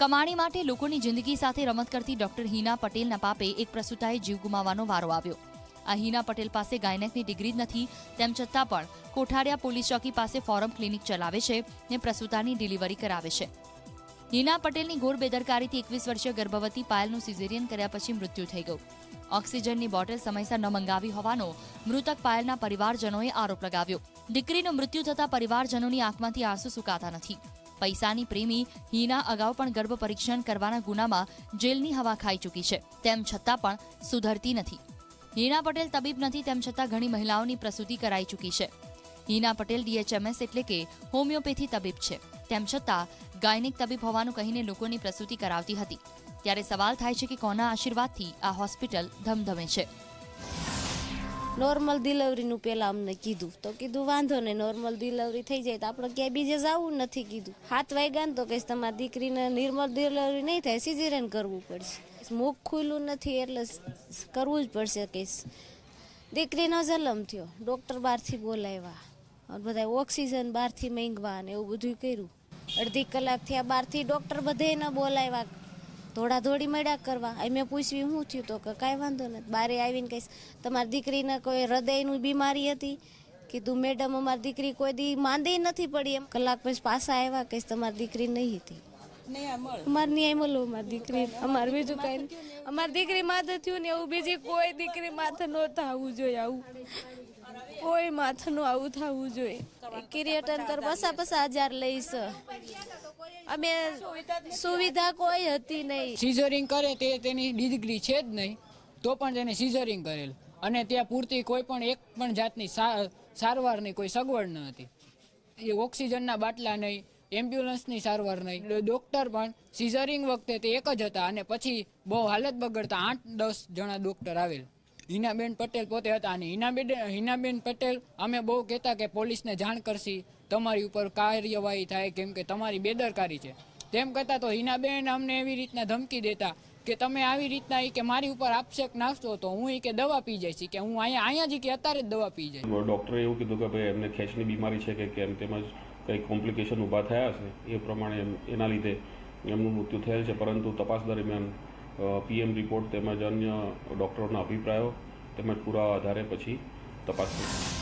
કમાણી માટે લોકોની જિંદગી સાથે રમત કરતી ડોક્ટર હિના પટેલના પાપે એક પ્રસૂતાએ જીવ ગુમાવવાનો વારો આવ્યો. આ હિના પટેલ પાસે ગાયનેકની ડિગ્રી જ નથી, તેમ છતાં પણ કોઠારિયા પોલીસ ચોકી પાસે ફોરમ ક્લિનિક ચલાવે છે ને પ્રસૂતાની ડિલિવરી કરાવે છે. હિના પટેલની ઘોર બેદરકારીથી એકવીસ વર્ષીય ગર્ભવતી પાયલનું સિઝેરિયન કર્યા પછી મૃત્યુ થઈ ગયું. ઓક્સિજનની બોટલ સમયસર ન મંગાવી હોવાનો મૃતક પાયલના પરિવારજનોએ આરોપ લગાવ્યો. દીકરીનું મૃત્યુ થતા પરિવારજનોની આંખમાંથી આંસુ સુકાતા નથી. પૈસાની પ્રેમી હિના અગાઉ પણ ગર્ભ પરીક્ષણ કરવાના ગુનામાં જેલની હવા ખાઈ ચૂકી છે. તેમ છતાં પણ સુધરતી નથી. હિના પટેલ તબીબ નથી, તેમ છતાં ઘણી મહિલાઓની પ્રસૂતિ કરાઈ ચૂકી છે. હિના પટેલ ડીએચએમએસ એટલે કે હોમિયોપેથી તબીબ છે. તેમ છતાં ગાયનિક તબીબ હોવાનું કહીને લોકોની પ્રસૂતિ કરાવતી હતી. ત્યારે સવાલ થાય છે કે કોના આશીર્વાદથી આ હોસ્પિટલ ધમધમે છે. નોર્મલ ડિલિવરીનું પહેલાં અમને કીધું. તો કીધું, વાંધો નહીં નોર્મલ ડિલિવરી થઈ જાય તો આપણે ક્યાંય બીજે જવું નથી કીધું. હાથ વાગ્યા ને તો કહીશ, તમારી દીકરીને નિર્મલ ડિલિવરી નહીં થાય સિઝેરિયન કરવું પડશે. મુખ ખુલ્લું નથી એટલે કરવું જ પડશે, કહીશ. દીકરીનો જલમ થયો. ડૉક્ટર બહારથી બોલાવ્યા. અને બધા ઓક્સિજન બહારથી માંગવા ને એવું બધું કર્યું. અડધી કલાક થયા બહારથી ડૉક્ટર બધાને બોલાવ્યા. ધોડા ધોડી મળ્યા કરવા. અહીં મેં પૂછ્યું, શું થયું? તો કે, કાંઈ વાંધો નથી. બારે આવીને કહીશ. તમારી દીકરીને કોઈ હૃદયની બીમારી હતી? કીધું, મેડમ, અમારી દીકરી કોઈ દી માંદી નથી પડી. એમ કલાક પછી પાછા આવ્યા, કહીશ, તમારી દીકરી નહીં હતી. અમારે ન્યાય મળો અમારી દીકરી. અમારે બીજું કાંઈ અમારી દીકરી માથે થયું ને એવું, બીજી કોઈ દીકરી માથે ન થવું જોઈએ આવું. કોઈ માથાનું આવું થવું જોઈએ. કિરીટન કર પસા પસા હજાર લઈશ. અમે સુવિધા કોઈ હતી નહીં. સિઝરિંગ કરે તે તેની ડિગ્રી છે જ નહીં, તો પણ તેને સિઝરિંગ કરેલ. અને ત્યાં પૂરતી કોઈ પણ એક પણ જાતની સારવારની કોઈ સગવડ ન હતી. એ ઓક્સિજનના બાટલા નહીં, એમ્બ્યુલન્સની સારવાર નહીં. ડૉક્ટર પણ સિઝરિંગ વખતે તે એક જ હતા અને પછી બહુ હાલત બગડતા આઠ દસ જણા ડૉક્ટર આવેલ. હિનાબેન પટેલ પોતે હતા અને હિનાબેન હિનાબેન પટેલ, અમે બહુ કહેતા કે પોલીસને જાણ કરશી, તમારી ઉપર કાર્યવાહી થાય કેમ કે તમારી બેદરકારી છે. તેમ કરતાં તો હિનાબેન અમને એવી રીતના ધમકી દેતા કે તમે આવી રીતના એ કે મારી ઉપર આક્ષેપ નાખશો તો હું એ કે દવા પી જઈશ છે કે હું અહીંયા અહીંયા જ કે અત્યારે જ દવા પી જઈશ. ડૉક્ટરે એવું કીધું કે ભાઈ એમને ખેંચની બીમારી છે કે કેમ, તેમજ કંઈ કોમ્પ્લિકેશન ઊભા થયા છે એ પ્રમાણે એના લીધે એમનું મૃત્યુ થયેલ છે, પરંતુ તપાસ દરમિયાન પીએમ રિપોર્ટ તેમજ અન્ય ડૉક્ટરોના અભિપ્રાયો તેમજ પુરાવા આધારે પછી તપાસ થશે